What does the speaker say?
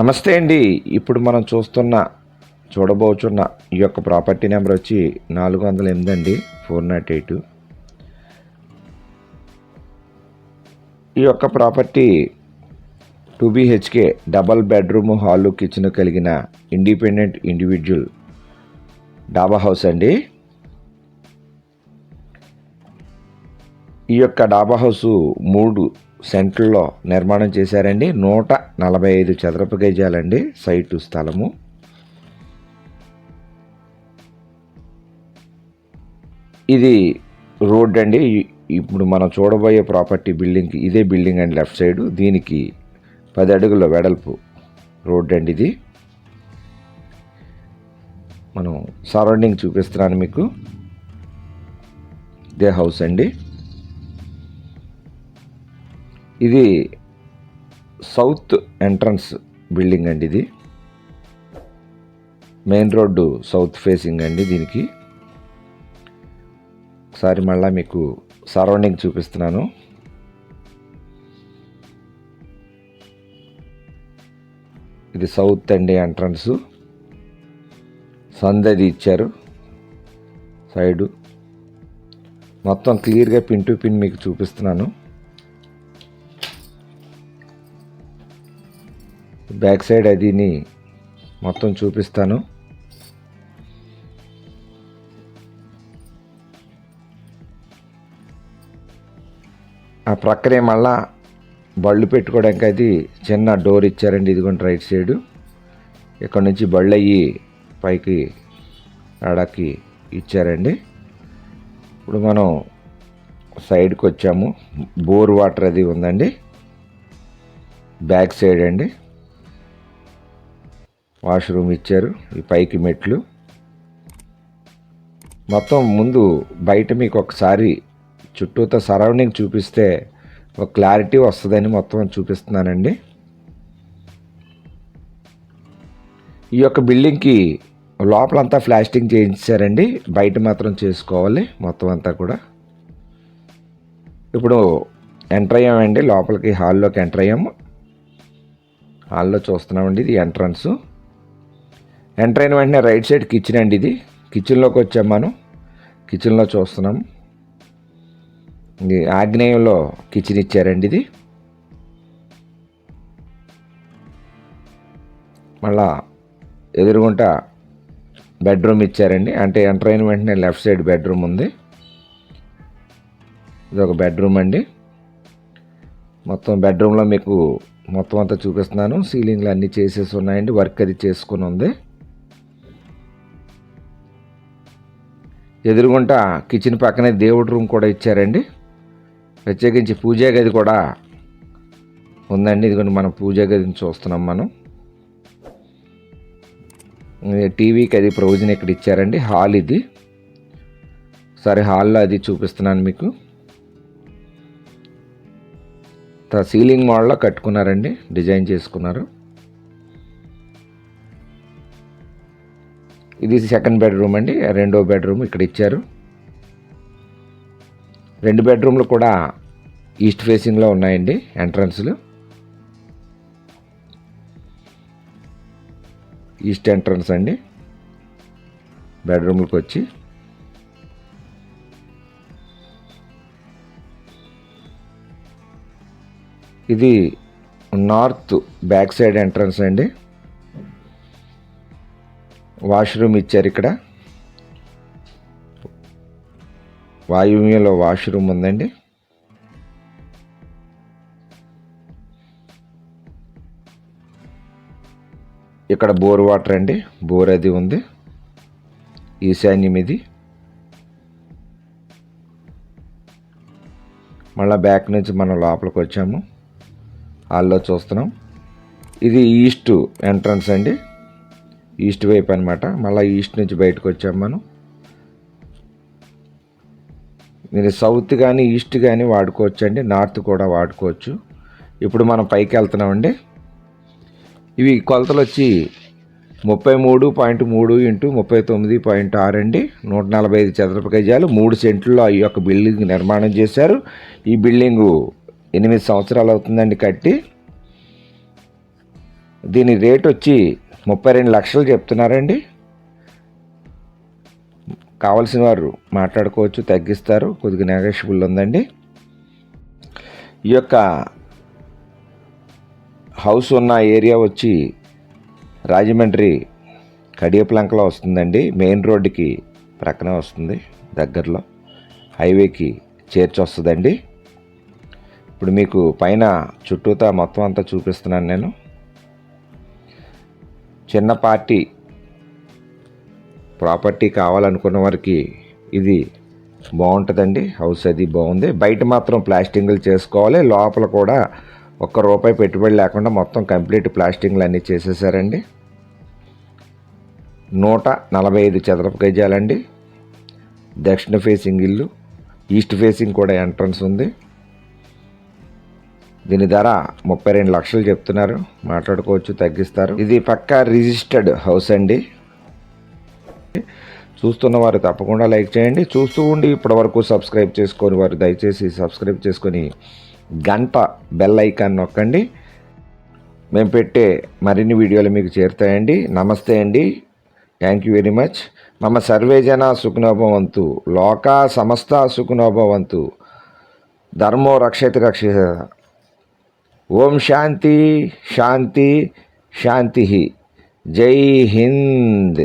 నమస్తే అండి. ఇప్పుడు మనం చూస్తున్న చూడబోచున్న ఈ యొక్క ప్రాపర్టీ నెంబర్ వచ్చి నాలుగు వందల ఎనిమిది అండి ఫోర్ నాట్ ఎయిట్. ఈ యొక్క property two BHK double bedroom hall kitchen కలిగిన ఇండిపెండెంట్ ఇండివిజువల్ డాబా హౌస్ అండి. ఈ యొక్క డాబా హౌస్ మూడు సెంటర్లో నిర్మాణం చేశారండి. నూట నలభై ఐదు చదరపు గజాలండి సైటు స్థలము. ఇది రోడ్ అండి. ఇప్పుడు మనం చూడబోయే ప్రాపర్టీ బిల్డింగ్కి ఇదే బిల్డింగ్ అండి లెఫ్ట్ సైడ్. దీనికి పది అడుగుల వెడల్పు రోడ్ అండి ఇది. మనం సరౌండింగ్ చూపిస్తున్నాను మీకు. ఇదే హౌస్ అండి. ఇది సౌత్ ఎంట్రన్స్ బిల్డింగ్ అండి ఇది. మెయిన్ రోడ్డు సౌత్ ఫేసింగ్ అండి దీనికి. ఒకసారి మళ్ళా మీకు సరౌండింగ్ చూపిస్తున్నాను. ఇది సౌత్ అండి ఎంట్రన్స్. సందది ఇచ్చారు సైడు. మొత్తం క్లియర్గా పిన్ టు పిన్ మీకు చూపిస్తున్నాను. బ్యాక్ సైడ్ అదిని మొత్తం చూపిస్తాను. ఆ ప్రక్కనే మళ్ళా బళ్ళు పెట్టుకోవడానికి అది చిన్న డోర్ ఇచ్చారండి ఇదిగోండి రైట్ సైడు. ఇక్కడ నుంచి బళ్ళు అయ్యి పైకి ఆడకి ఇచ్చారండి. ఇప్పుడు మనం సైడ్కి వచ్చాము. బోర్ వాటర్ అది ఉందండి. బ్యాక్ సైడ్ అండి. వాష్రూమ్ ఇచ్చారు ఈ పైకి మెట్లు. మొత్తం ముందు బయట మీకు ఒకసారి చుట్టూతో సరౌండింగ్ చూపిస్తే ఒక క్లారిటీ వస్తుందని మొత్తం చూపిస్తున్నానండి. ఈ యొక్క బిల్డింగ్కి లోపలంతా ప్లాస్టింగ్ చేయించారండి. బయట మాత్రం చేసుకోవాలి మొత్తం అంతా కూడా. ఇప్పుడు ఎంటర్ అయ్యామండి. లోపలికి హాల్లోకి ఎంటర్ అయ్యాము. హాల్లో చూస్తున్నామండి ఇది ఎంట్రన్స్. ఎంటర్ అయిన వెంటనే రైట్ సైడ్ కిచెన్ అండి ఇది. కిచెన్లోకి వచ్చాం మనం. కిచెన్లో చూస్తున్నాం. ఇది ఆగ్నేయంలో కిచెన్ ఇచ్చారండి ఇది. మళ్ళా ఎదురుగుంట బెడ్రూమ్ ఇచ్చారండి. అంటే ఎంటర్ అయిన వెంటనే లెఫ్ట్ సైడ్ బెడ్రూమ్ ఉంది. ఇది ఒక బెడ్రూమ్ అండి. మొత్తం బెడ్రూమ్లో మీకు మొత్తం అంతా చూపిస్తున్నాను. సీలింగ్లు అన్నీ చేసేసి ఉన్నాయండి. వర్క్ అది చేసుకుని ఉంది. ఎదురుగుంట కిచెన్ పక్కనే దేవుడి రూమ్ కూడా ఇచ్చారండి. ప్రత్యేకించి పూజా గది కూడా ఉందండి. ఇదిగోండి మనం పూజా గదిని చూస్తున్నాం మనం. టీవీకి అది ప్రొవిజన్ ఇక్కడ ఇచ్చారండి. హాల్ ఇది. సరే హాల్లో అది చూపిస్తున్నాను మీకు. త- సీలింగ్ మోడల్లో కట్టుకున్నారండి. డిజైన్ చేసుకున్నారు. ఇది సెకండ్ బెడ్రూమ్ అండి రెండో బెడ్రూమ్ ఇక్కడ ఇచ్చారు. రెండు బెడ్రూమ్లు కూడా ఈస్ట్ ఫేసింగ్లో ఉన్నాయండి ఎంట్రన్స్లు. ఈస్ట్ ఎంట్రన్స్ అండి బెడ్రూమ్లకు వచ్చి. ఇది నార్త్ బ్యాక్ సైడ్ ఎంట్రన్స్ అండి. వాష్రూమ్ ఇచ్చారు ఇక్కడ. వాయువ్యంలో వాష్రూమ్ ఉందండి. ఇక్కడ బోర్ వాటర్ అండి. బోర్ అది ఉంది. ఈశాన్యం ఇది. మళ్ళీ బ్యాక్ నుంచి మనం లోపలికి వచ్చాము. హాల్లో చూస్తున్నాం. ఇది ఈస్ట్ ఎంట్రన్స్ అండి. ఈస్ట్ వైపు అనమాట మళ్ళీ ఈస్ట్ నుంచి బయటకు వచ్చాం మనం. మీరు సౌత్ కానీ ఈస్ట్ కానీ వాడుకోవచ్చు అండి నార్త్ కూడా వాడుకోవచ్చు. ఇప్పుడు మనం పైకి వెళ్తున్నామండి. ఇవి కొలతలు వచ్చి ముప్పై మూడు పాయింట్ మూడు ఇంటూ ముప్పై తొమ్మిది పాయింట్ ఆరు అండి. నూట నలభై ఐదు చదరపు గజాలు. మూడు సెంట్లలో ఈ యొక్క బిల్డింగ్ నిర్మాణం చేశారు. ఈ బిల్డింగు ఎనిమిది సంవత్సరాలు అవుతుందండి కట్టి. దీని రేట్ వచ్చి ముప్పై రెండు లక్షలు చెప్తున్నారండి. కావలసిన వారు మాట్లాడుకోవచ్చు తగ్గిస్తారు. కొద్దిగా నెగోషియబుల్ ఉందండి. ఈ యొక్క హౌస్ ఉన్న ఏరియా వచ్చి రాజమండ్రి కడియప్లంకలో వస్తుందండి. మెయిన్ రోడ్డుకి ప్రక్కనే వస్తుంది దగ్గరలో. హైవేకి చేర్చి వస్తుందండి. ఇప్పుడు మీకు పైన చుట్టూతా మొత్తం అంతా చూపిస్తున్నాను నేను. చిన్న పార్టీ ప్రాపర్టీ కావాలనుకున్న వారికి ఇది బాగుంటుందండి. హౌస్ అది బాగుంది. బయట మాత్రం ప్లాస్టింగ్లు చేసుకోవాలి. లోపల కూడా ఒక్క రూపాయి పెట్టుబడి లేకుండా మొత్తం కంప్లీట్ ప్లాస్టింగ్లు అన్నీ చేసేసారండి. నూట నలభై ఐదు చదరపు గజాలండి. దక్షిణ ఫేసింగ్ ఇల్లు ఈస్ట్ ఫేసింగ్ కూడా ఎంట్రన్స్ ఉంది. దీని ధర ముప్పై రెండు లక్షలు చెప్తున్నారు. మాట్లాడుకోవచ్చు తగ్గిస్తారు. ఇది పక్కా రిజిస్టర్డ్ హౌస్ అండి. చూస్తున్న వారు తప్పకుండా లైక్ చేయండి. చూస్తూ ఉండి ఇప్పటి వరకు సబ్స్క్రైబ్ చేసుకొని వారు దయచేసి సబ్స్క్రైబ్ చేసుకొని గంట బెల్ ఐకాన్ నొక్కండి. మేము పెట్టే మరిన్ని వీడియోలు మీకు చేరుతాయండి. నమస్తే అండి. థ్యాంక్ యూ వెరీ మచ్ మమ సర్వేజన సుఖనోభవంతు లోకా సమస్త సుఖనోభవంతు. ధర్మో రక్షతి రక్ష ஓம் சாந்தி சாந்தி சாந்தி ஜெய் ஹிந்த்.